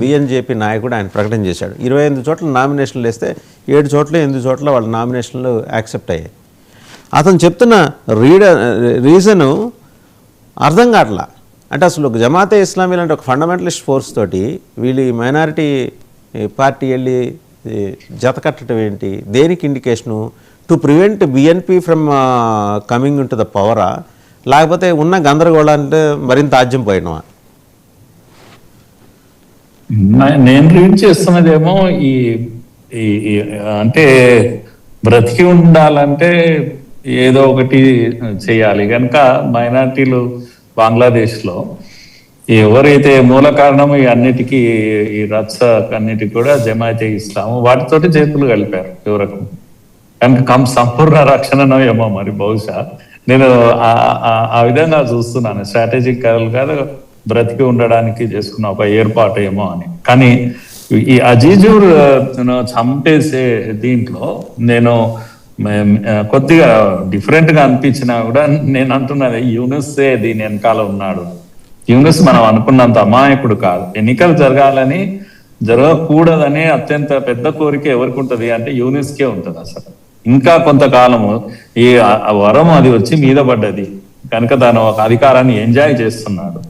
బీఎన్జేపీ నాయకుడు ఆయన ప్రకటన చేశాడు. ఇరవై ఎనిమిది చోట్ల నామినేషన్లు వేస్తే ఏడు చోట్ల ఎనిమిది చోట్ల వాళ్ళ నామినేషన్లు యాక్సెప్ట్ అయ్యాయి. అతను చెప్తున్న రీడర్ రీజను అర్థం కావట్లా. అంటే అసలు ఒక జమాతే ఇస్లామీ లాంటి ఒక ఫండమెంటలిస్ట్ ఫోర్స్ తోటి వీళ్ళు ఈ మైనారిటీ పార్టీ వెళ్ళి జతకట్టడం జత కట్టడం ఏంటి దేనికి indication? To prevent BNP from coming to the పవరా లేకపోతే ఉన్న గందరగోళాన్ని మరింత ఆజ్యం పోయినవా? నేను రీడ్ చేస్తున్నదేమో ఈ ఈ- అంటే బ్రతికి ఉండాలంటే ఏదో ఒకటి చేయాలి. కనుక మైనార్టీలు బంగ్లాదేశ్లో ఎవరైతే మూల కారణం ఈ అన్నిటికీ ఈ రచ్చ అన్నిటికీ కూడా జమాయితే ఇస్లాము వాటితోటి చేతులు కలిపారు ఎవరకు. కనుక కం సంపూర్ణ రక్షణనో ఏమో మరి బహుశా. నేను ఆ- విధంగా చూస్తున్నాను. స్ట్రాటజిక్ కాదు. బ్రతికి ఉండడానికి చేసుకున్న ఒక ఏర్పాటు ఏమో అని. కానీ ఈ అజీజూర్ చంపేసే దీంట్లో నేను కొద్దిగా డిఫరెంట్గా అనిపించినా కూడా నేను అంటున్నది యూనిసే దీని వెనకాల ఉన్నాడు. యూనిస్ మనం అనుకున్నంత అమాయకుడు కాదు. ఎన్నికలు జరగాలని జరగకూడదనే అత్యంత పెద్ద కోరిక ఎవరికి ఉంటది అంటే యూనిస్కే ఉంటుంది ఉంటది అసలు. ఇంకా కొంతకాలము ఈ వరం అది వచ్చి మీద పడ్డది. కనుక తను ఒక అధికారాన్ని ఎంజాయ్ చేస్తున్నాడు.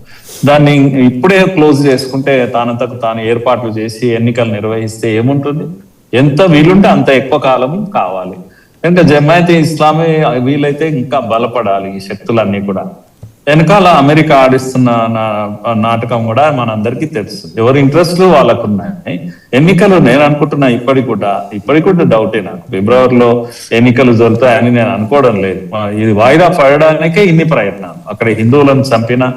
దాన్ని ఇప్పుడే క్లోజ్ చేసుకుంటే తానంతకు తాను ఏర్పాట్లు చేసి ఎన్నికలు నిర్వహిస్తే ఏముంటుంది? ఎంత వీలుంటే అంత ఎక్కువ కాలం కావాలి. కనుక జమాయత్ ఇస్లామీ వీలైతే ఇంకా బలపడాలి ఈ శక్తులన్నీ కూడా. వెనకాల అమెరికా ఆడిస్తున్న నా- నాటకం కూడా మనందరికీ తెలుసు. ఎవరి ఇంట్రెస్ట్లు వాళ్ళకు ఉన్నాయి ఎన్నికలు నేను అనుకుంటున్నా ఇప్పటికి కూడా. ఇప్పటికి కూడా డౌటే నాకు. ఫిబ్రవరిలో ఎన్నికలు జరుగుతాయని నేను అనుకోవడం లేదు. ఇది వాయిదా పడడానికే ఇన్ని ప్రయత్నాలు. అక్కడ హిందువులను చంపినా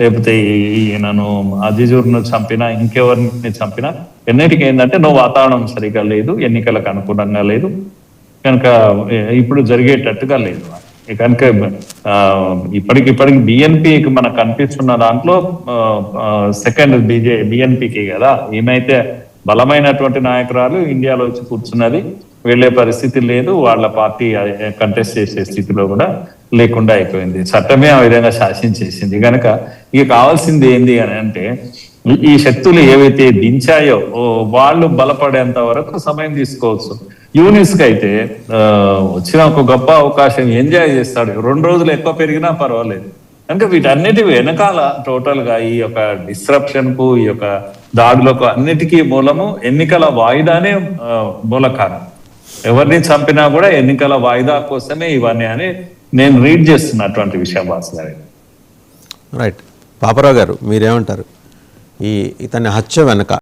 లేకపోతే ఈయనను అజిజూర్ను చంపినా ఇంకెవరిని చంపినా ఎన్నిటికి ఏంటంటే నువ్వు వాతావరణం సరిగా లేదు ఎన్నికలకు అనుకూలంగా లేదు కనుక ఇప్పుడు జరిగేటట్టుగా లేదు. కనుక ఇప్పటికి ఇప్పటికి బిఎన్పికి మనకు కనిపిస్తున్న దాంట్లో సెకండ్ బీజే బిఎన్పికి కదా ఈమెయితే బలమైనటువంటి నాయకురాలు ఇండియాలో వచ్చి కూర్చున్నది వెళ్ళే పరిస్థితి లేదు వాళ్ళ పార్టీ కంటెస్ట్ చేసే స్థితిలో కూడా లేకుండా అయిపోయింది. చట్టమే ఆ విధంగా శాసించేసింది. కనుక ఇక కావాల్సింది ఏంది అని అంటే ఈ- శక్తులు ఏవైతే దించాయో ఓ వాళ్ళు బలపడేంత వరకు సమయం తీసుకోవచ్చు. యూనిస్కి అయితే ఆ, వచ్చిన ఒక గొప్ప అవకాశం ఎంజాయ్ చేస్తాడు. రెండు రోజులు ఎక్కువ పెరిగినా పర్వాలేదు. కనుక వీటన్నిటి వెనకాల టోటల్గా ఈ యొక్క డిస్ట్రప్షన్కు ఈ యొక్క దాడులకు అన్నిటికీ మూలము ఎన్నికల వాయిదానే మూల కారణం ఎవరిని చంపినా కూడా ఎన్నికల వాయిదా కోసమే ఇవన్నీ అని నేను రీడ్ చేస్తున్నటువంటి విషయం వాసు గారు రైట్ పాపరావు గారు మీరేమంటారు? ఈ ఇతని హత్య వెనక